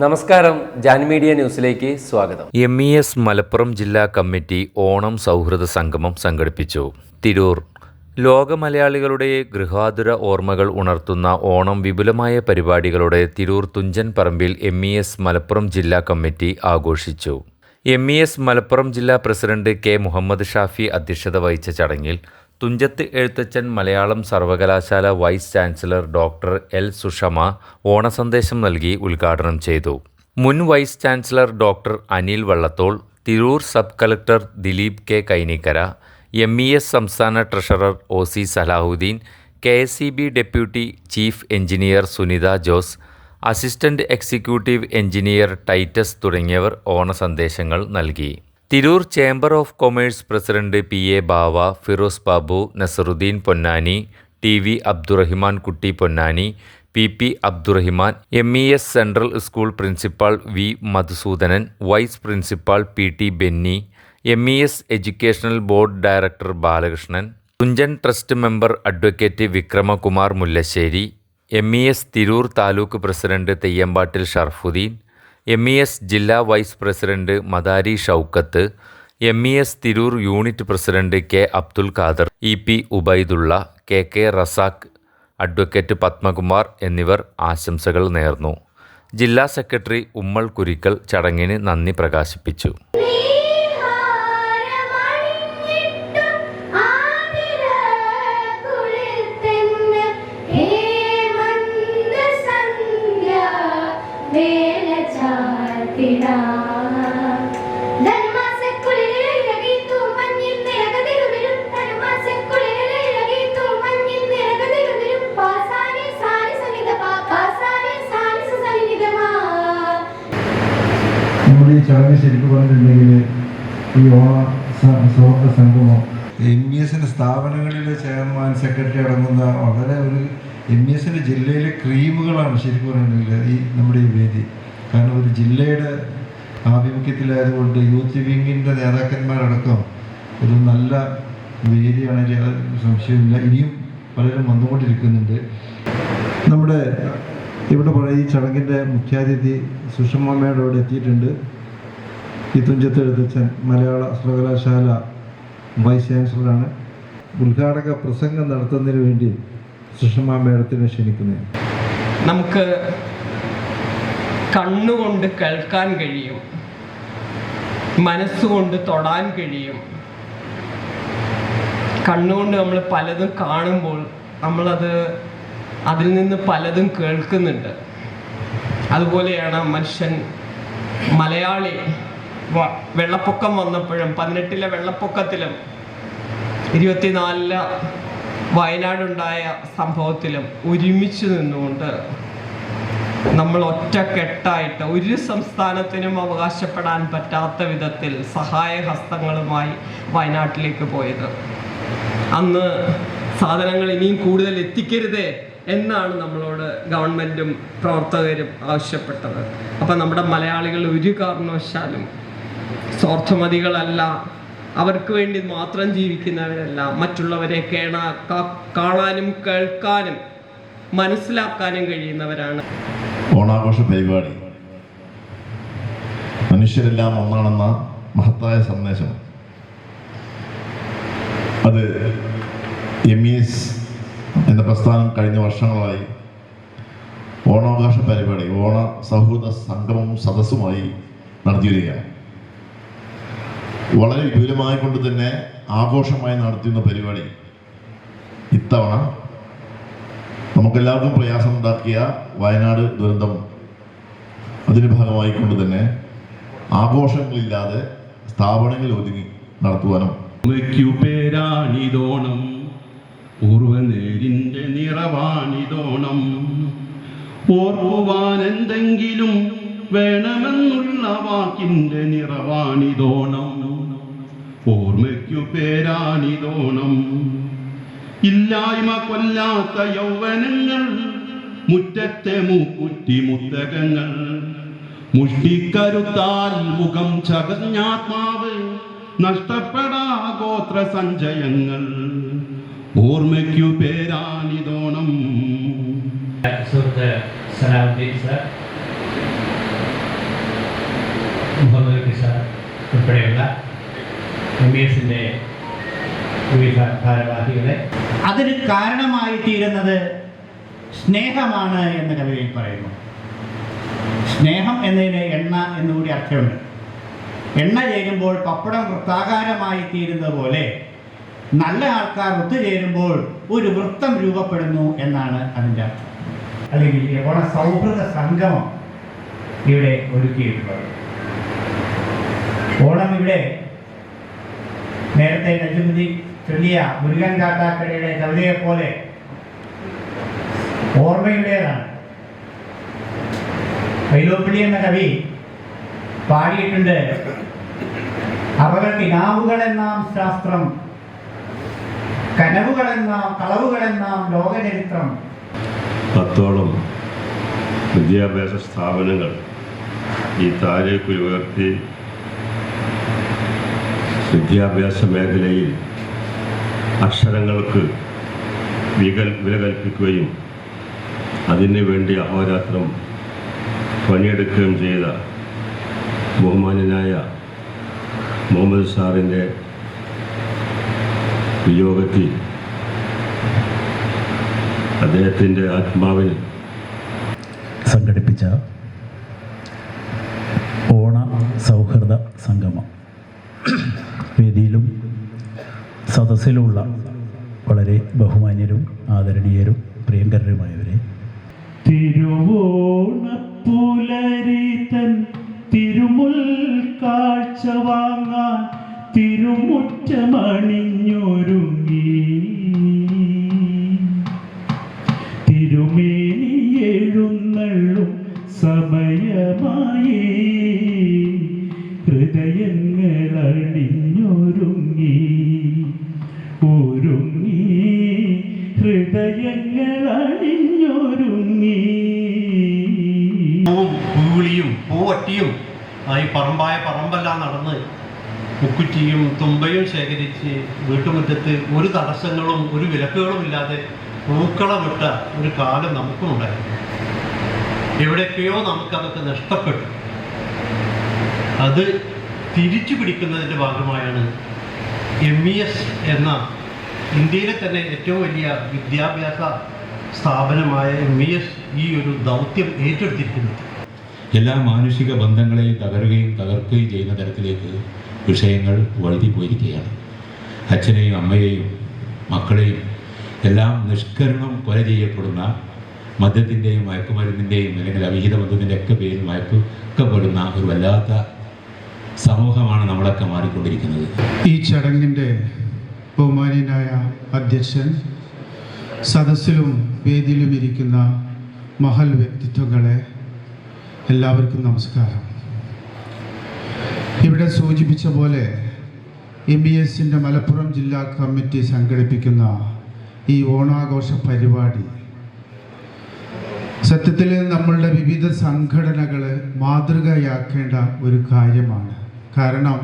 നമസ്കാരം ജാൻ മീഡിയ ന്യൂസിലേക്ക് സ്വാഗതം. എം ഇ എസ് മലപ്പുറം ജില്ലാ കമ്മിറ്റി ഓണം സൗഹൃദ സംഗമം സംഘടിപ്പിച്ചു. തിരൂർ. ലോക മലയാളികളുടെ ഗൃഹാതുര ഓർമ്മകൾ ഉണർത്തുന്ന ഓണം വിപുലമായ പരിപാടികളോടെ തിരൂർ തുഞ്ചൻ പറമ്പിൽ എം ഇ എസ് മലപ്പുറം ജില്ലാ കമ്മിറ്റി ആഘോഷിച്ചു. എം ഇ എസ് മലപ്പുറം ജില്ലാ പ്രസിഡന്റ് കെ മുഹമ്മദ് ഷാഫി അധ്യക്ഷത വഹിച്ച ചടങ്ങിൽ തുഞ്ചത്ത് എഴുത്തച്ഛൻ മലയാളം സർവകലാശാല vice chancellor doctor L Sushama ഓണസന്ദേശം നൽകി ഉദ്ഘാടനം ചെയ്തു. മുൻ vice chancellor doctor Anil Vallathol Tirur sub collector Dileep K Kainikkara M E S സംസ്ഥാന treasurer O C Salahuddin K S C B deputy chief engineer Sunitha Jose assistant executive engineer Titus തുടങ്ങിയവർ ഓണസന്ദേശങ്ങൾ നൽകി. Tirur chamber of commerce president P A Bava Firoz Babu Nasaruddin Ponnani T V Abdurahiman Kutty Ponnani P P Abdurahiman M E S central school principal V Madhusoodanan vice principal P T Benny M E S educational board director Balakrishnan Thunchan trust member advocate Vikramakumar Mullassery M E S Tirur taluk president Theyyampattil Sharafuddin M E S ജില്ലാ vice president Madari Shoukath M E S Tirur unit president K Abdul Khader E P Ubaidulla K K Razak advocate Padmakumar എന്നിവർ ആശംസകൾ നേർന്നു. ജില്ലാ secretary ഉമ്മൾ Kurikkal ചടങ്ങിന് നന്ദി പ്രകാശിപ്പിച്ചു. ചടങ്ങ് ശരിക്കും പറഞ്ഞിട്ടുണ്ടെങ്കിൽ ഈ ഓണ സ- സുഹൃത്ത് സംഗമം എം ഇ എസിന്റെ സ്ഥാപനങ്ങളിലെ ചെയർമാൻ സെക്രട്ടറി അടങ്ങുന്ന വളരെ ഒരു എം ഇ എസിന്റെ ജില്ലയിലെ ക്രീമുകളാണ് ശരിക്കും പറഞ്ഞിട്ടുണ്ടെങ്കിൽ ഈ നമ്മുടെ ഈ വേദി. കാരണം ഒരു ജില്ലയുടെ ആഭിമുഖ്യത്തിലായതുകൊണ്ട് യൂത്ത് വിങ്ങിന്റെ നേതാക്കന്മാരടക്കം ഒരു നല്ല വേദിയാണ് അത് സംശയമില്ല ഇനിയും പലരും വന്നുകൊണ്ടിരിക്കുന്നുണ്ട്. നമ്മുടെ ഇവിടെ ഈ ചടങ്ങിന്റെ മുഖ്യാതിഥി സുഷമമ്മയുടെ ഇവിടെ എത്തിയിട്ടുണ്ട്. ഈ തുഞ്ചത്ത് എഴുത്തച്ഛൻ മലയാള സർവകലാശാല വൈസ് ചാൻസലറാണ്. ഉദ്ഘാടക പ്രസംഗം നടത്തുന്നതിന് വേണ്ടി സുഷമ മേഡത്തിനെ ക്ഷണിക്കുന്നത് നമുക്ക് കണ്ണുകൊണ്ട് കേൾക്കാൻ കഴിയും മനസ്സുകൊണ്ട് തൊടാൻ കഴിയും. കണ്ണുകൊണ്ട് നമ്മൾ പലതും കാണുമ്പോൾ നമ്മളത് അതിൽ നിന്ന് പലതും കേൾക്കുന്നുണ്ട്. അതുപോലെയാണ് മനുഷ്യൻ മലയാളി. വെള്ളപ്പൊക്കം വന്നപ്പോഴും പതിനെട്ടിലെ വെള്ളപ്പൊക്കത്തിലും ഇരുപത്തിനാലിൽ വയനാടുണ്ടായ സംഭവത്തിലും ഒരുമിച്ച് നിന്നുകൊണ്ട് നമ്മൾ ഒറ്റക്കെട്ടായിട്ട് ഒരു സംസ്ഥാനത്തിനും അവകാശപ്പെടാൻ പറ്റാത്ത വിധത്തിൽ സഹായഹസ്തങ്ങളുമായി വയനാട്ടിലേക്ക് പോയത്. അന്ന് സാധനങ്ങൾ ഇനിയും കൂടുതൽ എത്തിക്കരുതേ എന്നാണ് നമ്മളോട് ഗവൺമെന്റും പ്രവർത്തകരും ആവശ്യപ്പെട്ടത്. അപ്പം നമ്മുടെ മലയാളികൾ ഒരു കാരണവശാലും സ്വാർത്ഥമതികളല്ല. അവർക്ക് വേണ്ടി മാത്രം ജീവിക്കുന്നവരല്ല. മറ്റുള്ളവരെ കേണാ കാണാനും കേൾക്കാനും മനസ്സിലാക്കാനും കഴിയുന്നവരാണ്. ഓണാഘോഷ പരിപാടി. മനുഷ്യരെല്ലാം ഒന്നാണെന്ന മഹത്തായ സന്ദേശം. അത് എം ഇ എന്ന പ്രസ്ഥാനം കഴിഞ്ഞ വർഷങ്ങളായി ഓണാഘോഷ പരിപാടി ഓണ സൗഹൃദ സംഗമവും സദസ്സുമായി നടത്തിവരികയാണ്. വളരെ വിപുലമായി കൊണ്ട് തന്നെ ആഘോഷമായി നടത്തുന്ന പരിപാടി. ഇത്തവണ നമുക്കെല്ലാവർക്കും പ്രയാസമുണ്ടാക്കിയ വയനാട് ദുരന്തം അതിന്റെ ഭാഗമായിക്കൊണ്ട് തന്നെ ആഘോഷങ്ങളില്ലാതെ സ്ഥാപനങ്ങളിൽ ഒതുങ്ങി നടത്തുവാനും. പേരാണിതോണം നിറവാണിതോണം. ഓർക്കുവാൻ എന്തെങ്കിലും വേണമെന്നുള്ള വാക്കിന്റെ നിറവാണിതോണം. ഓർമ്മയ്ക്കു പേരാണിതോണം. ഇല്ലായ്മ കൊല്ലാത്ത യൗവനങ്ങൾ മുറ്റത്തെ മൂക്കുറ്റി മുത്തകങ്ങൾ. മുഷ്ടിക്കരുത്താൽ മുഖം ചകഞ്ഞാത്മാവ് നഷ്ടപ്പെടാ ഗോത്ര സഞ്ചയങ്ങൾ. ഓർമ്മയ്ക്കു പേരാണിതോണം. സുഹൃത്ത് ഉൾപ്പെടെയുള്ള എം വിവിധ ഭാരവാഹികളെ. അതിന് കാരണമായി തീരുന്നത് സ്നേഹമാണ് എന്ന് കവിതയിൽ പറയുന്നു. സ്നേഹം എന്നതിന് എണ്ണ എന്നുകൂടി അർത്ഥമുണ്ട്. എണ്ണ ചേരുമ്പോൾ പപ്പടം വൃത്താകാരമായി തീരുന്നത് പോലെ നല്ല ആൾക്കാർ ഒത്തുചേരുമ്പോൾ ഒരു വൃത്തം രൂപപ്പെടുന്നു എന്നാണ് അതിന്റെ അർത്ഥം. അല്ലെങ്കിൽ എവിടെ സൗഹൃദ സംഗമം ഇവിടെ ഒരുക്കിയിട്ടുള്ളത്. ഓണം ഇവിടെ നേരത്തെ നജുമുദ്ദി ചൊല്ലിയ മുരുകൻ കാട്ടാക്കടയുടെ കവിതയെ പോലെ ഓർമ്മയുടേതാണ്. വൈലോപ്പിള്ളി എന്ന കവി പാടിയിട്ടുണ്ട്. അവകൾ കിനാവുകളെന്നാം ശാസ്ത്രം കനവുകളെന്നാം കളവുകളെന്നാം ലോകചരിത്രം. പത്തോളം വിദ്യാഭ്യാസ സ്ഥാപനങ്ങൾ ഈ താഴേക്കുൽ ഉയർത്തി വിദ്യാഭ്യാസ മേഖലയിൽ അക്ഷരങ്ങൾക്ക് വികൽ വില കൽപ്പിക്കുകയും അതിനുവേണ്ടി അഹോരാത്രം പണിയെടുക്കുകയും ചെയ്ത ബഹുമാന്യനായ മുഹമ്മദ് സാറിന്റെ വിയോഗത്തിൽ അദ്ദേഹത്തിന്റെ ആത്മാവിൽ സംഘടിപ്പിച്ച വേദിയിലും സദസ്സിലുമുള്ള വളരെ ബഹുമാന്യരും ആദരണീയരും പ്രിയങ്കരരുമായവരെ. തിരുവോണപ്പുലരി തൻ തിരുമുൽ കാഴ്ച വാങ്ങാൻ തിരുമുറ്റമണിഞ്ഞൊരുങ്ങി. തിരുമേനി എഴുന്നള്ളും സമയമായി. ഹൃദയങ്ങൾ അണിഞ്ഞൊരുങ്ങി ഒരുങ്ങി. ഹൃദയങ്ങളടിഞ്ഞൊരുങ്ങി. പൂവും പൂവിളിയും പൂവട്ടിയും ആയി പറമ്പായ പറമ്പെല്ലാം നടന്ന് മുക്കുറ്റിയും തുമ്പയും ശേഖരിച്ച് വീട്ടുമുറ്റത്ത് ഒരു തടസ്സങ്ങളും ഒരു വിലക്കുകളും ഇല്ലാതെ പൂക്കളമിട്ട ഒരു കാലം നമുക്കും ഉണ്ടായിരുന്നു എവിടെയൊക്കെയോ നമുക്കതൊക്കെ നഷ്ടപ്പെട്ടു. അത് തിരിച്ചു പിടിക്കുന്നതിന്റെ ഭാഗമായാണ് എം ഇ എസ് എന്ന ഇന്ത്യയിലെ തന്നെ ഏറ്റവും വലിയ വിദ്യാഭ്യാസ സ്ഥാപനമായ എം ഇ എസ് ഈ ഒരു ദൗത്യം ഏറ്റെടുത്തിരിക്കുന്നത്. എല്ലാ മാനുഷിക ബന്ധങ്ങളെയും തകരുകയും തകർക്കുകയും ചെയ്യുന്ന തരത്തിലേക്ക് വിഷയങ്ങൾ വഴുതി പോയിരിക്കുകയാണ് അച്ഛനെയും അമ്മയെയും മക്കളെയും എല്ലാം നിഷ്കരണം കൊല ചെയ്യപ്പെടുന്ന മദ്യത്തിന്റെയും മയക്കുമരുന്നിന്റെയും അല്ലെങ്കിൽ അവിഹിത ബന്ധത്തിന്റെ ഒക്കെ പേരിൽ മയക്കപ്പെടുന്ന ഒരു വല്ലാത്ത സമൂഹമാണ് നമ്മളൊക്കെ മാറിക്കൊണ്ടിരിക്കുന്നത്. ഈ ചടങ്ങിന്റെ ബഹുമാനീയനായ അധ്യക്ഷൻ സദസ്സിലും വേദിയിലും ഇരിക്കുന്ന മഹൽ വ്യക്തിത്വങ്ങളെ എല്ലാവർക്കും നമസ്കാരം. ഇവിടെ സൂചിപ്പിച്ച പോലെ എം ബി എസിന്റെ മലപ്പുറം ജില്ലാ കമ്മിറ്റി സംഘടിപ്പിക്കുന്ന ഈ ഓണാഘോഷ പരിപാടി സത്യത്തിൽ നമ്മളുടെ വിവിധ സംഘടനകൾ മാതൃകയാക്കേണ്ട ഒരു കാര്യമാണ്. കാരണം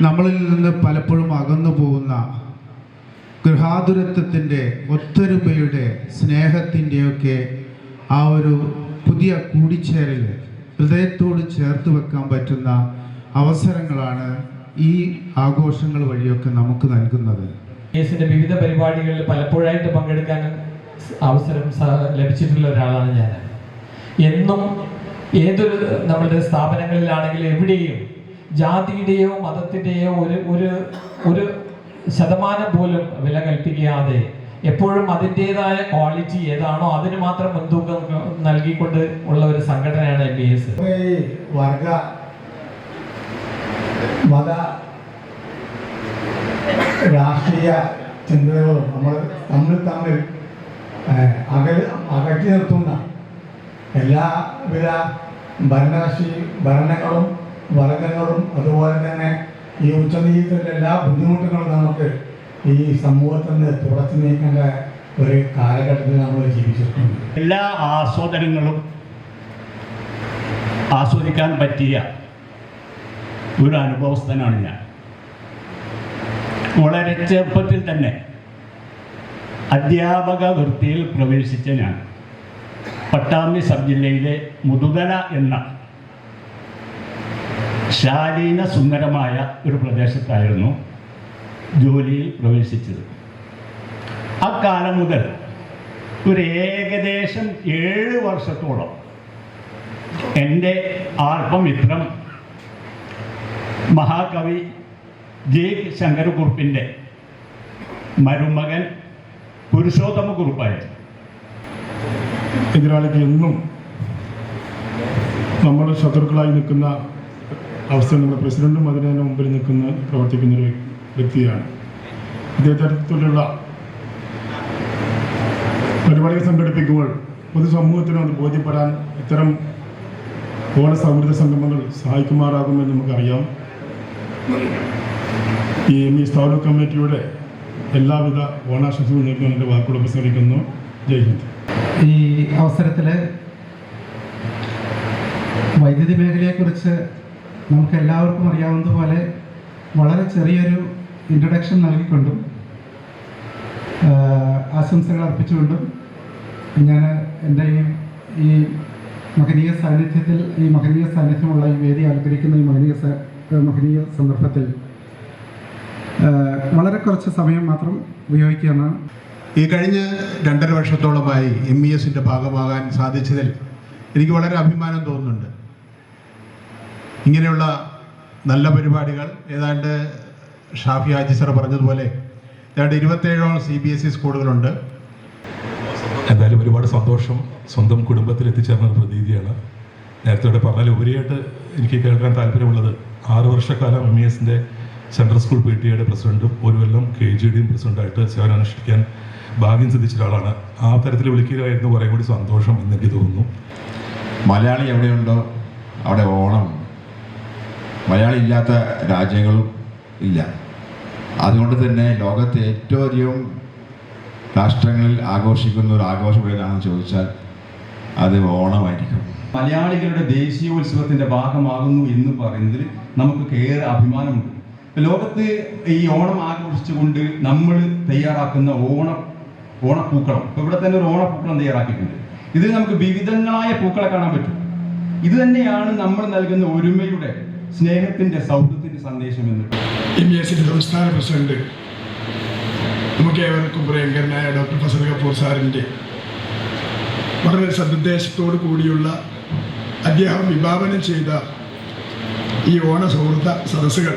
നമ്മളിൽ നിന്ന് പലപ്പോഴും അകന്നു പോകുന്ന ഗൃഹാതുരത്വത്തിന്റെ ഒത്തൊരുമയുടെ സ്നേഹത്തിന്റെയൊക്കെ ആ ഒരു പുതിയ കൂടിച്ചേരൽ ഹൃദയത്തോട് ചേർത്ത് വെക്കാൻ പറ്റുന്ന അവസരങ്ങളാണ് ഈ ആഘോഷങ്ങൾ വഴിയൊക്കെ നമുക്ക് നൽകുന്നത്. എസിന്റെ വിവിധ പരിപാടികളിൽ പലപ്പോഴായിട്ട് പങ്കെടുക്കാൻ അവസരം ലഭിച്ചിട്ടുള്ള ഒരാളാണ് ഞാൻ എന്നും ഏതൊരു നമ്മളുടെ സ്ഥാപനങ്ങളിലാണെങ്കിലും എവിടെയും ജാതിയുടെയോ മതത്തിന്റെയോ ഒരു ഒരു ഒരു ശതമാനം പോലും വില കൽപ്പിക്കാതെ എപ്പോഴും അതിന്റെതായ ക്വാളിറ്റി ഏതാണോ അതിന് മാത്രം മുൻതൂക്കം നൽകിക്കൊണ്ട് ഉള്ള ഒരു സംഘടനയാണ് എം ബി എസ് വർഗ മത രാഷ്ട്രീയ ചിന്തകളും നമ്മൾ തമ്മിൽ തമ്മിൽ അക അകറ്റി നിർത്തുന്ന എല്ലാവിധ ഭരണകക്ഷി ഭരണങ്ങളും വർഗങ്ങളും അതുപോലെ തന്നെ ഈ ഉച്ചനീയത്തിന്റെ എല്ലാ ബുദ്ധിമുട്ടുകളും നമുക്ക് ഈ സമൂഹത്തിൽ നിന്ന് തുടച്ചു നീക്കേണ്ട ഒരു കാലഘട്ടത്തിൽ നമ്മൾ ജീവിച്ചിട്ടുണ്ട്. എല്ലാ ആസ്വാദനങ്ങളും ആസ്വദിക്കാൻ പറ്റിയ ഒരു അനുഭവസ്ഥനാണ് ഞാൻ. വളരെ ചെറുപ്പത്തിൽ തന്നെ അധ്യാപക വൃത്തിയിൽ പ്രവേശിച്ച ഞാൻ. പട്ടാമ്പി സബ് ജില്ലയിലെ മുതുകല എന്ന ശാലീന സുന്ദരമായ ഒരു പ്രദേശത്തായിരുന്നു ജോലിയിൽ പ്രവേശിച്ചത്. അക്കാലം മുതൽ ഒരു ഏകദേശം ഏഴ് വർഷത്തോളം എന്റെ ആത്മമിത്രം മഹാകവി ജെ ശങ്കരക്കുറുപ്പിന്റെ മരുമകൻ പുരുഷോത്തമ കുറുപ്പായിരുന്നു. എതിരാളിക്ക് എന്നും നമ്മൾ ശത്രുക്കളായി നിൽക്കുന്ന അവസ്ഥ നമ്മുടെ പ്രസിഡന്റും അതിന് മുമ്പിൽ നിൽക്കുന്ന പ്രവർത്തിക്കുന്ന ഒരു വ്യക്തിയാണ്. ഇതേ തരത്തിലുള്ള പരിപാടികൾ സംഘടിപ്പിക്കുമ്പോൾ പൊതുസമൂഹത്തിനും അത് ബോധ്യപ്പെടാൻ ഇത്തരം ഓണ സൗഹൃദ സംഗമങ്ങൾ സഹായിക്കുമാറാകുമെന്ന് നമുക്കറിയാം. ഈ എം ഇ സ്ഥാപന കമ്മിറ്റിയുടെ എല്ലാവിധ ഓണാശംസകളും നേരിടുന്ന എന്റെ വാക്കുകൾ ഉപസംഹരിക്കുന്നു. ജയ് ഹിന്ദ്. ഈ അവസരത്തിൽ വൈദ്യുതി മേഖലയെക്കുറിച്ച് നമുക്ക് എല്ലാവർക്കും അറിയാവുന്നതുപോലെ വളരെ ചെറിയൊരു ഇൻട്രഡക്ഷൻ നൽകിക്കൊണ്ടും ആശംസകൾ അർപ്പിച്ചുകൊണ്ടും ഞാൻ എന്റെ ഈ മഹനീയ സാന്നിധ്യത്തിൽ ഈ മഹനീയ സാന്നിധ്യമുള്ള ഈ വേദി അലങ്കരിക്കുന്ന ഈ മഹനീയ മഹനീയ സന്ദർഭത്തിൽ വളരെ കുറച്ച് സമയം മാത്രം ഉപയോഗിക്കുകയാണ്. ഈ കഴിഞ്ഞ രണ്ടര വർഷത്തോളമായി എം ഇ എസിന്റെ ഭാഗമാകാൻ സാധിച്ചതിൽ എനിക്ക് വളരെ അഭിമാനം തോന്നുന്നുണ്ട്. ഇങ്ങനെയുള്ള നല്ല പരിപാടികൾ. ഏതാണ്ട് ഷാഫി ഹാജി സർ പറഞ്ഞതുപോലെ ഏതാണ്ട് ഇരുപത്തേഴോളം സി ബി എസ് ഇ സ്കൂളുകളുണ്ട്. എന്തായാലും ഒരുപാട് സന്തോഷം. സ്വന്തം കുടുംബത്തിൽ എത്തിച്ചേർന്ന ഒരു പ്രതീതിയാണ്. നേരത്തെ ഇവിടെ പറഞ്ഞാൽ ഉപരിയായിട്ട് എനിക്ക് കേൾക്കാൻ താല്പര്യമുള്ളത് ആറ് വർഷക്കാലം എം ഇ എസിന്റെ സെൻട്രൽ സ്കൂൾ പി ടി എയുടെ പ്രസിഡന്റും ഒരു കൊല്ലം കെ ജി ഡിയും പ്രസിഡന്റായിട്ട് സേവനമനുഷ്ഠിക്കാൻ ഭാഗ്യം സിദ്ധിച്ച ഒരാളാണ്. ആ തരത്തിൽ വിളിക്കുകയായിരുന്നു കുറേ കൂടി സന്തോഷം എന്നെനിക്ക് തോന്നുന്നു. മലയാളി എവിടെയുണ്ടോ? അവിടെ ഓണമുണ്ട് മലയാളി ഇല്ലാത്ത രാജ്യങ്ങളും ഇല്ല. അതുകൊണ്ട് തന്നെ ലോകത്തെ ഏറ്റവും അധികം രാഷ്ട്രങ്ങളിൽ ആഘോഷിക്കുന്ന ഒരു ആഘോഷം ഏതാണെന്ന് ചോദിച്ചാൽ അത് ഓണമായിരിക്കും. മലയാളികളുടെ ദേശീയോത്സവത്തിന്റെ ഭാഗമാകുന്നു എന്ന് പറയുന്നതിൽ നമുക്ക് ഏറെ അഭിമാനമുണ്ട്. ലോകത്ത് ഈ ഓണം ആഘോഷിച്ചുകൊണ്ട് നമ്മൾ തയ്യാറാക്കുന്ന ഓണ ഓണപ്പൂക്കളം. ഇപ്പൊ ഇവിടെ തന്നെ ഒരു ഓണപ്പൂക്കളം തയ്യാറാക്കിയിട്ടുണ്ട്. ഇതിൽ നമുക്ക് വിവിധങ്ങളായ പൂക്കളെ കാണാൻ പറ്റും. ഇത് തന്നെയാണ് നമ്മൾ നൽകുന്ന ഒരുമയുടെ സ്നേഹത്തിന്റെ സൗഹൃദത്തിന്റെ സന്ദേശം എന്ന് എം സംസ്ഥാന പ്രസിഡന്റ് നമുക്ക് ഏവർക്കും പ്രിയങ്കരനായ ഡോക്ടർ ഫസൽ കപൂർ സാറിന്റെ വളരെ സദുദ്ദേശത്തോട് കൂടിയുള്ള അദ്ദേഹം വിഭാവനം ചെയ്ത ഈ ഓണ സൗഹൃദ സദസ്സുകൾ.